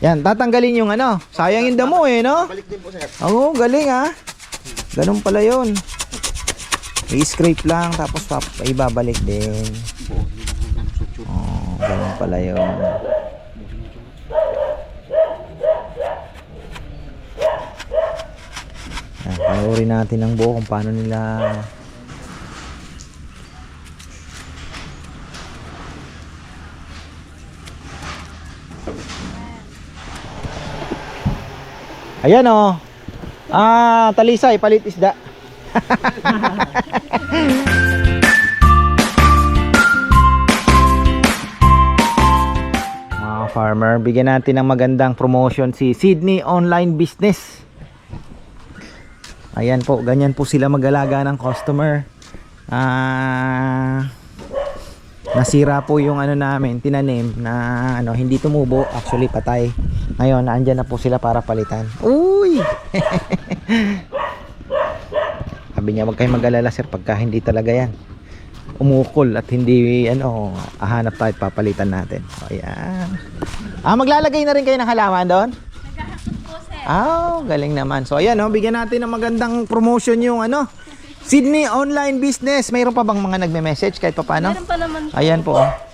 Yan, tatanggalin yung ano. Sayang yung damo eh, no? Balik din po sir. Oo, galing ah. Ganun pala yun. I-scrape lang, tapos pap ibabalik din. Oo, ganun pala yun. Yan, panoorin natin ang buo kung paano nila Ayan oh. Ah, talisay, palit isda. Mga farmer, bigyan natin ng magandang promotion si Sydney Online Business. Ayan po, ganyan po sila mag-alaga ng customer. Ah, nasira po yung ano namin, tinanim na ano, hindi tumubo, actually patay. Ngayon, naandyan na po sila para palitan. Uy! Sabi niya, wag kayong mag-alala sir pagka hindi talaga yan. Umukol at hindi ano, ahanap tayo at papalitan natin. O, ayan. Ah, maglalagay na rin kayo ng halaman doon? Ah, oh, galing naman. So ayan, oh, bigyan natin ng magandang promotion yung ano, Sydney Online Business. Mayroon pa bang mga nagme-message kahit pa paano? Meron pa naman Ayan po. Oh.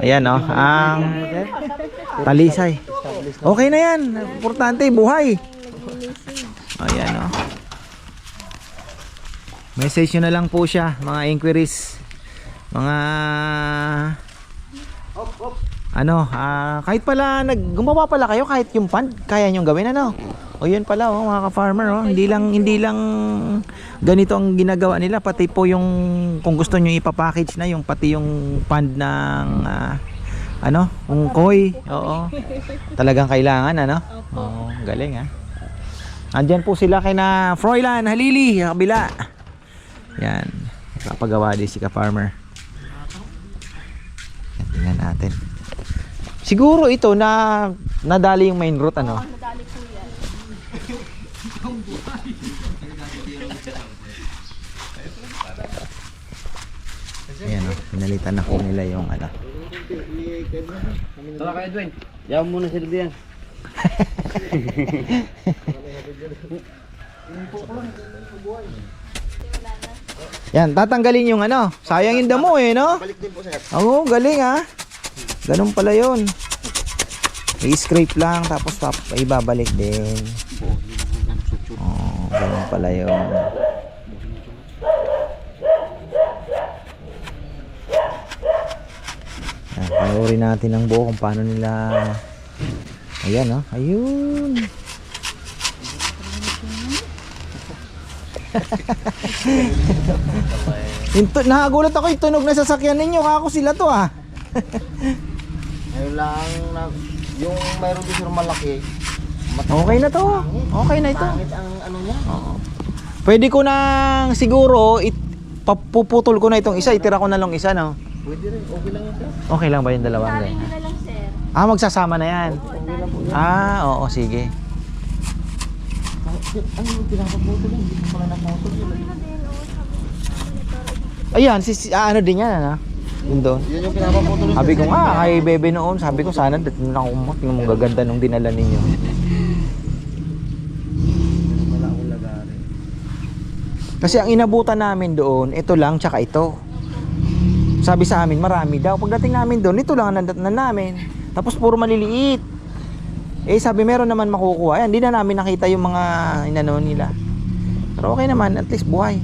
Ayan oh, ang talisay. Okay na yan. Importante, buhay. Ayan oh. Message na lang po siya, mga inquiries. Mga ano, ah, kahit pala nag gumawa pala kayo kahit yung pan, kaya nyo gawin ano. O yun pala oh, mga ka-farmer oh, hindi lang hindi lang ganito ang ginagawa nila pati po yung kung gusto niyo ipa-package na yung pati yung pand ng ah, ano, yung koi. Oo. Talagang kailangan ano. Oo, galing ah. Andyan po sila kay na Froilan Halili, kabila. Yan. Kapagawa din si ka-farmer. Tingnan natin. Siguro ito na nadali yung main route ano. nadali po yan. Ayan o, pinalitan na po nila yung ano. Tara ka Edwin. Yaw muna sila diyan. Yan, tatanggalin yung ano. Sayang yung damo eh, no? Balik din po sir. Oo, galing ah. Ganun pala yun. I-scrape lang, tapos pap ibabalik din. Oo, ganun pala yun. Yan, panoorin natin ang buo kung paano nila... Ayan oh, ayun. Yung tu- nagulat ako yung tunog na sasakyan ninyo, kako sila to ah. Ngayon lang na, yung mayroon din sir malaki. mat- Okay na to. Okay na ito. Pangit ang ano niya. Oo. Pwede ko nang siguro it, papuputol ko na itong isa, itira ko na lang isa no. Pwede rin. Okay lang sir. Okay lang ba yung dalawang Dali ganyan? nyo na lang, sir. Ah, magsasama na yan. Okay lang po yan. Ah, oo, sige. Ano yung pinapaputol yan? Hindi ko pala naputol yun. Ayan, si, si- ah, ano din yan, ano? Yun doon. Yan yung pinapaputol yun. Sabi ko nga, kay Bebe noon, sabi ko sana, dito na ako mo, tingnan mo gaganda nung dinala ninyo. Kasi ang inabutan namin doon, ito lang, tsaka ito. Sabi sa amin, marami daw. Pagdating namin doon, ito lang ang nandatnan namin. Tapos puro maliliit. Eh sabi, meron naman makukuha. Ayan, hindi na namin nakita yung mga inano nila. Pero okay naman, at least buhay.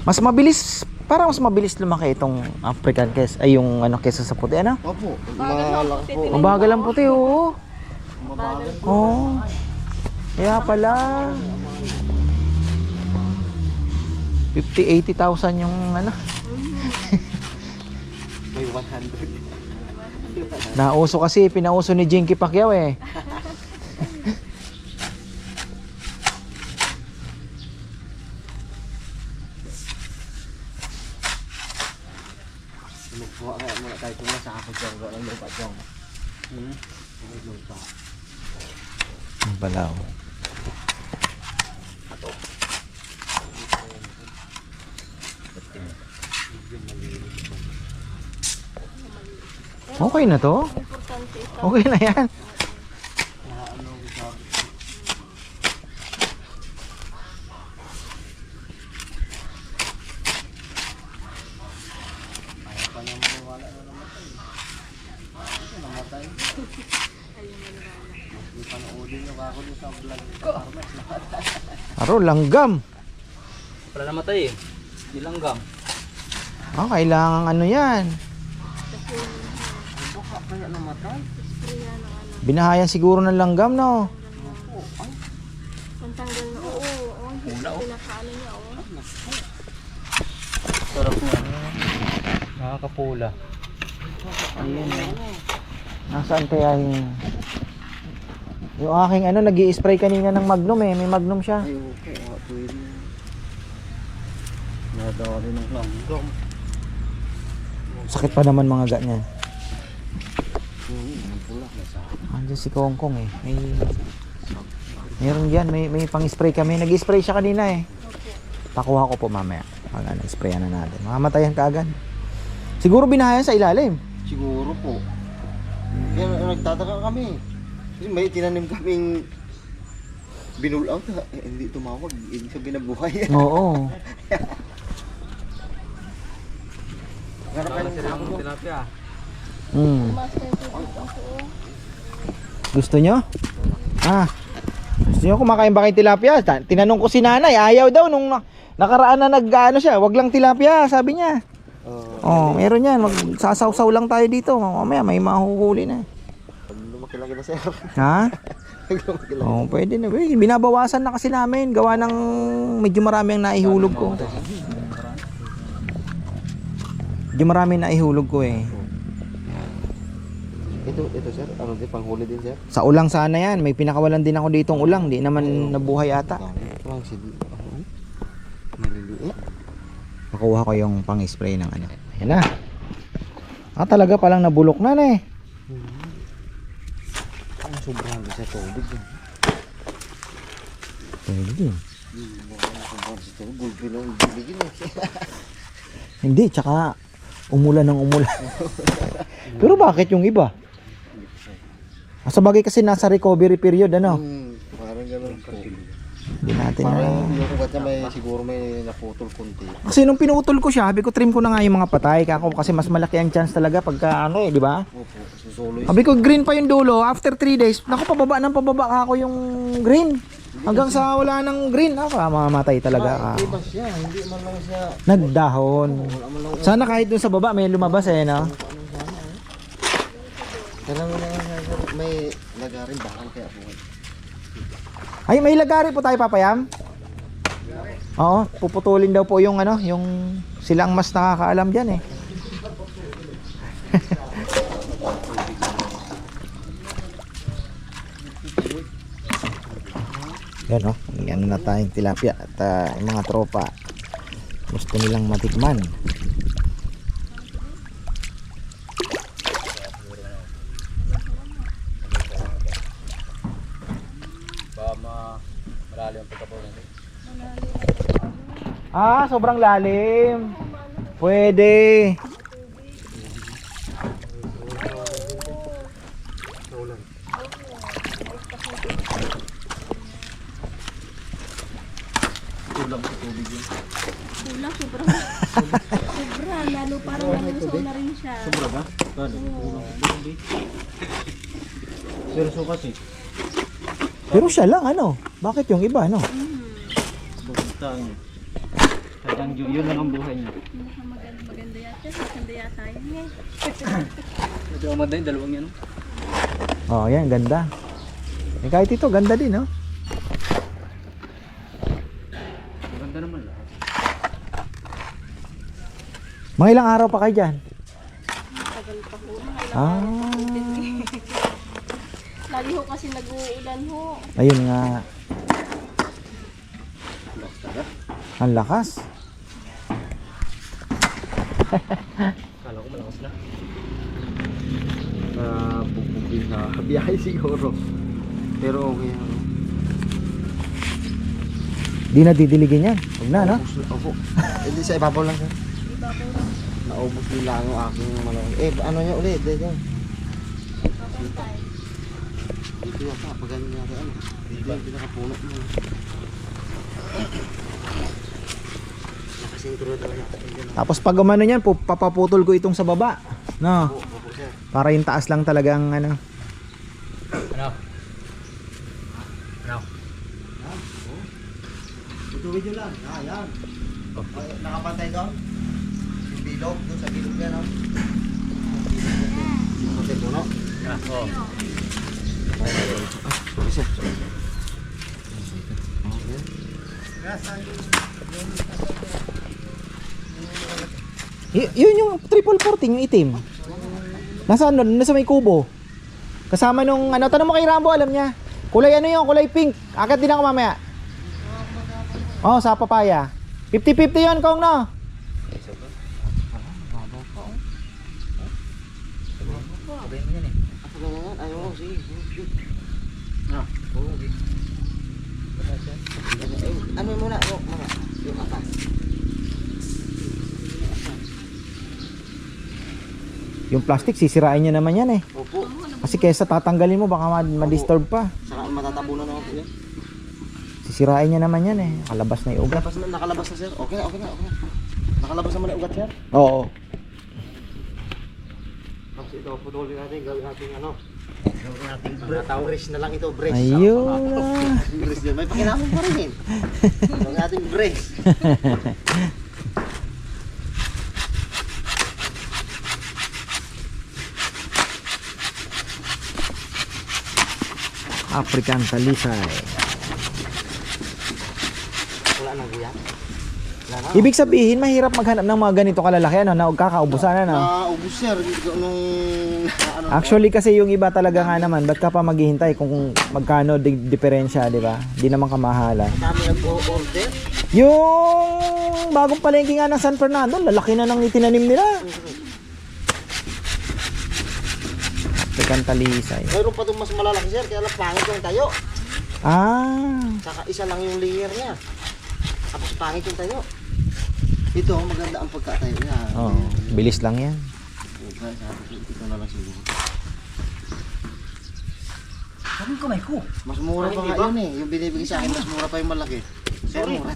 Mas mabilis, parang mas mabilis lumaki itong African kes ay yung ano kesa sa puti ano? Opo. Malaki po. Ang bagal ang puti, oo. Mabagal. Oo. Kaya pala. 50, 80,000 yung ano. May 100. Nauso kasi, pinauso ni Jinky Pacquiao eh. Kuha kaya muna tayo kung nasa ako dyan. Gawa ng lupa dyan. Hmm? Ang lupa. Ang balaw. Okay na to? Okay na yan. Aro, langgam. Wala namatay eh. Nilanggam. Ah, kailangan ano yan. Binahayan siguro ng langgam, no? Pantanggal na. Oo, oo. Pinakaano niya. Oo. Sarap. Nakakapula. Ayan eh. Nasaan kaya yung... Yung aking ano, nag spray kanina ng Magnum eh. May Magnum siya. Ay, okay. Rin ng langgam. Sakit pa naman mga ganyan. Andiyan si Kongkong eh. May... Meron diyan, may, may pang-spray kami. Nag-spray siya kanina eh. Pakuha ko po mamaya. Pag ano, sprayan na natin. Mamatayan ka agad. Siguro binahayan sa ilalim. Siguro po. Kaya nagtataka kami. Kasi may tinanim kaming binul out. Eh, hindi tumawag. Ibig sabihin na buhay. Oo. Kayo ng Ang tilapia. Mm. Gusto nyo? Ah. Gusto nyo kumakain ba kayo tilapia? Tinanong ko si nanay, ayaw daw nung na- nakaraan na nag ano siya, wag lang tilapia, sabi niya. Oh, Oh, meron yan. Magsasawsaw lang tayo dito. Mamaya may mahuhuli na. pag lumaki-laki na sir. Ha? Oh, pwede na. Binabawasan na kasi namin. Gawa ng medyo marami ang naihulog ko. Medyo marami ang naihulog ko eh. Ito, ito sir. Ano din, panghuli din sir. Sa ulang sana yan. May pinakawalan din ako ditong ulang. Di naman nabuhay ata. Ito ang sidi. Oh, maliliit. Nakuha ko yung pang-spray ng ano. Ayan na. Ah, talaga palang nabulok na na eh. Ang sobrang sa tubig. eh. Hmm, sobrang sa tubig. Ang bibigin eh. Hindi, tsaka umulan ng umulan. Pero bakit yung iba? Sa bagay kasi nasa recovery period ano. Hmm, parang ganun po. Hindi natin Parang na. yung ugat niya may siguro may naputol kunti. Kasi nung pinutol ko siya, sabi ko trim ko na nga yung mga patay. Kako kasi mas malaki ang chance talaga pagka ano eh, di ba? Opo, susuloy. Sabi ko green pa yung dulo. After 3 days, naku pababa ng pababa ako yung green. Hanggang sa wala ng green, ako mamamatay talaga Ah, iba siya, hindi man lang siya. Nagdahon. Lang Sana kahit dun sa baba may lumabas eh, no? Kailangan nga sir, may lagarin bakal kaya po. Ay, may lagari po tayo papayam? Oo, puputulin daw po yung ano, yung silang mas nakakaalam diyan eh. Yan oh, may ano na tayong tilapia at yung mga tropa gusto nilang matikman. Ah, sobrang lalim. Pwede. Sobra. sobra. Lalo parang nalusaw na rin siya. Sobra ba? Pero so kasi, Pero siya lang ano. Bakit yung iba ano? Basta yun. Sadyang yun, yun lang ang buhay niya. Maganda, maganda yata. Maganda yata yun eh. Medyo amad din, dalawang yan. Oh, yan ganda. Eh, kahit ito ganda din, no? Maganda Mga ilang araw pa kayo dyan? Tagal pa ho. Ah, Lagi ho kasi nag-uulan ho. ayun nga. Ang lakas. Kala ko malakas na. uh, bubugin na biyahe siguro. Pero okay. Di na didiligin yan. Huwag na, no? Opo. Hindi sa ibabaw lang sir. Iba po. Naubos nila ang aking malaki. Eh, ano niya ulit? Dito. Dito yan pa. Pag ganyan natin ano. Dito yung pinakapuno mo. Nakasintro daw na. Tapos pag umano niyan, pu- papaputol ko itong sa baba. No. Para yung taas lang talagang ano. Tutuwid nyo lang. Ah, yan. Ay, Nakapantay doon. Bilog, doon sa bilog yan, no? Kapatid mo, no? Ah, oo. Sorry, sir. Y- yun yung triple 14, yung itim. Nasaan nun? Nasa may kubo. Kasama nung ano, tanong mo kay Rambo, alam niya. Kulay ano yung kulay pink. Akat din ako mamaya. Oh, sa papaya. 50-50 yun, Kong, no? Ako ganyan, ayaw mo, sige. Shoot. Ah, oo. Eh, Ano yung muna, oh, mga, yung atas. Yung plastic, sisirain niya naman yan eh. Opo. Kasi kesa tatanggalin mo, baka ma- ma-disturb pa. Saka matatabunan po yun. Sisirain niya naman yan eh. Kalabas na yung ugat. Nakalabas na, nakalabas na, sir. Okay na, okay na, okay na. Nakalabas naman ang ugat, sir. Oo. Tapos ito, putulin natin, gawin natin ano. Gawin natin brace na lang ito, brace. Ayun na. brace din. May pakinamon pa rin. Gawin natin brace. African talisay. Wala nang guya. Wala na. Ibig sabihin, mahirap maghanap ng mga ganito kalalaki ano, na kakaubusan ano. Naubos, sir. Nung, ano, Actually kasi yung iba talaga nga naman, ba't ka pa maghihintay kung magkano di- diferensya, di ba? Di naman kamahalan. dami nag-order. Yung bagong palengke nga ng San Fernando, lalaki na ng itinanim nila. African talisay. Mayroon pa itong mas malalaki, sir. Kaya lang pangit yung tayo. Ah, Saka isa lang yung layer niya. Tapos pangit yung tayo. Ito, maganda ang pagkatayo niya. oh, bilis lang yan. Ito na lang siguro. Sabi ko, may ko. Mas mura pa nga yun eh. Yung binibigay sa akin, mas mura pa yung malaki. So, mura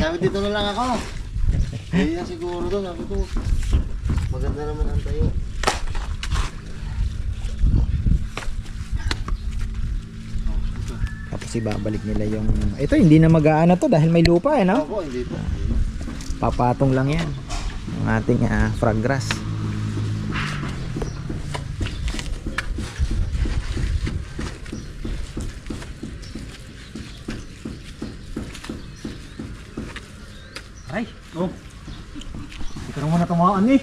sabi dito na lang ako. Hindi na siguro doon. Sabi ko, maganda naman ang tayo. Tapos ibabalik nila yung... Ito, hindi na mag-aano to dahil may lupa eh, no? Ako, hindi po. Papatong lang yan. Ang ating ah, frog grass. Ay, oh. Hindi ka na muna tumaan eh.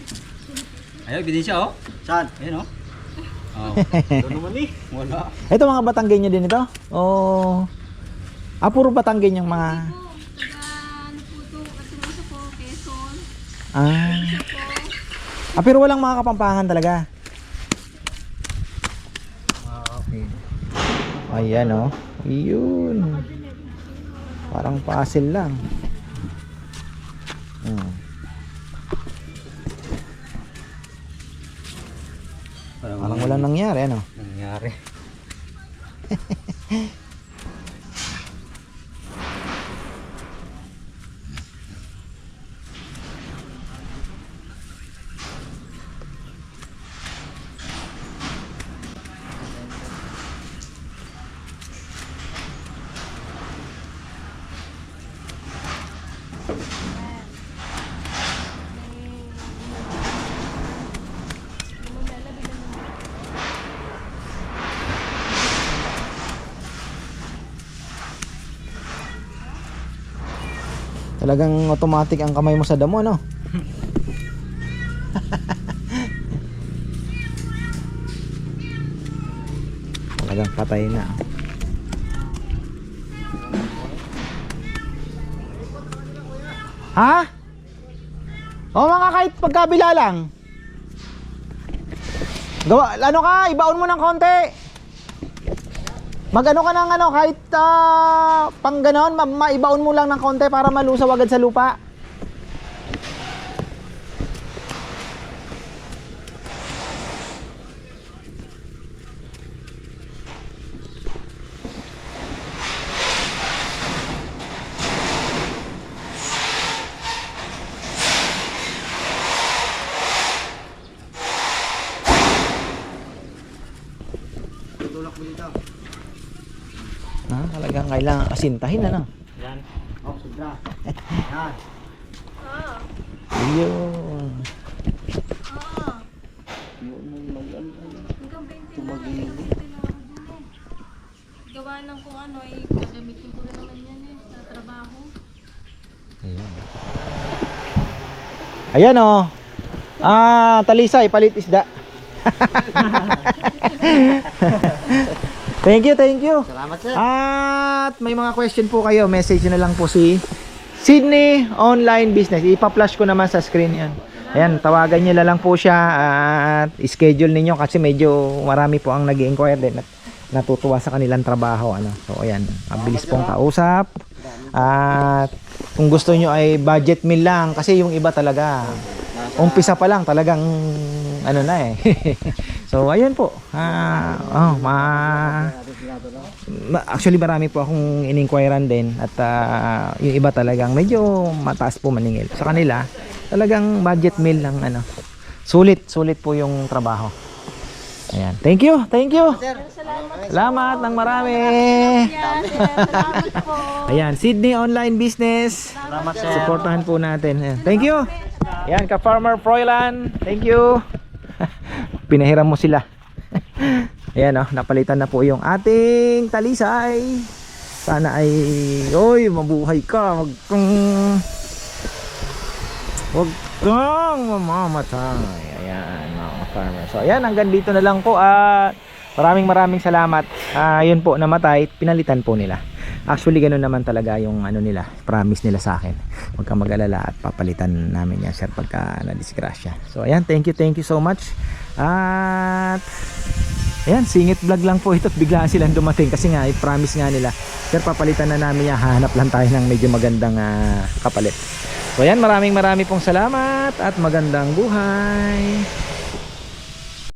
Ayaw, ebidensya oh. Saan? Ayan oh. Oh. Ito naman eh. Wala. Ito mga Batanggen din ito? O... Ah, puro Batanggen yung mga... Ano. Ah. Ah, pero walang mga kapampangan talaga. Ayan oh. Yun. Parang puzzle lang. Nangyari ano. nangyari. Talagang automatic ang kamay mo sa damo no. Talagang patay na. Ha? O mga kahit pagkabila lang. Gawa, ano ka, ibaon mo ng konti. Magano ka ng ano, kahit ah, pang ganon, ma- maibaon mo lang ng konti para malusaw agad sa lupa. Ah, talagang kailangan asintahin ano. Oh, sobra. Yan. Ah, Ayun. ah. Yun ang mag-ano. Hanggang 20 na lang yung tinawag yun eh. Gawa ng kung ano gagamitin ko na naman yan eh sa trabaho. Ayun. Ayan oh. Ah, talisay, palit isda. thank you, thank you. Salamat sir. At may mga question po kayo, message na lang po si Sydney Online Business. Ipa-flash ko naman sa screen yan. Ayan, tawagan niyo na lang po siya at schedule ninyo kasi medyo marami po ang nag inquire din at natutuwa sa kanilang trabaho. Ano. So ayan, mabilis pong kausap. At kung gusto nyo ay budget meal lang kasi yung iba talaga umpisa pa lang talagang ano na eh. so ayun po. Ah, oh, ma actually marami po akong in-inquirean din at ah, yung iba talagang medyo mataas po maningil. Sa kanila, talagang budget meal lang ano. Sulit, sulit po yung trabaho. Ayan. Thank you, thank you. Salamat ng marami. Ayan, Sydney Online Business. Salamat sir. Supportahan po natin. Ayan. Thank you. Ayan, ka-Farmer Froilan. Thank you. Pinahiram mo sila. Ayan, oh, napalitan na po yung ating talisay. Sana ay, oy, mabuhay ka. Wag kang, wag kang mamamatay. Ayan, mga farmer. So, ayan, hanggang dito na lang po. At maraming maraming salamat. Yun po, namatay. Pinalitan po nila. Actually, ganun naman talaga yung ano nila, promise nila sa akin. Huwag kang mag-alala at papalitan namin yan, sir, pagka na-disgrasya. So, ayan, thank you, thank you so much. At, ayan, singit vlog lang po ito at biglaan silang dumating kasi nga, i-promise nga nila, sir, papalitan na namin yan, hahanap lang tayo ng medyo magandang ah, kapalit. So, ayan, maraming maraming pong salamat at magandang buhay.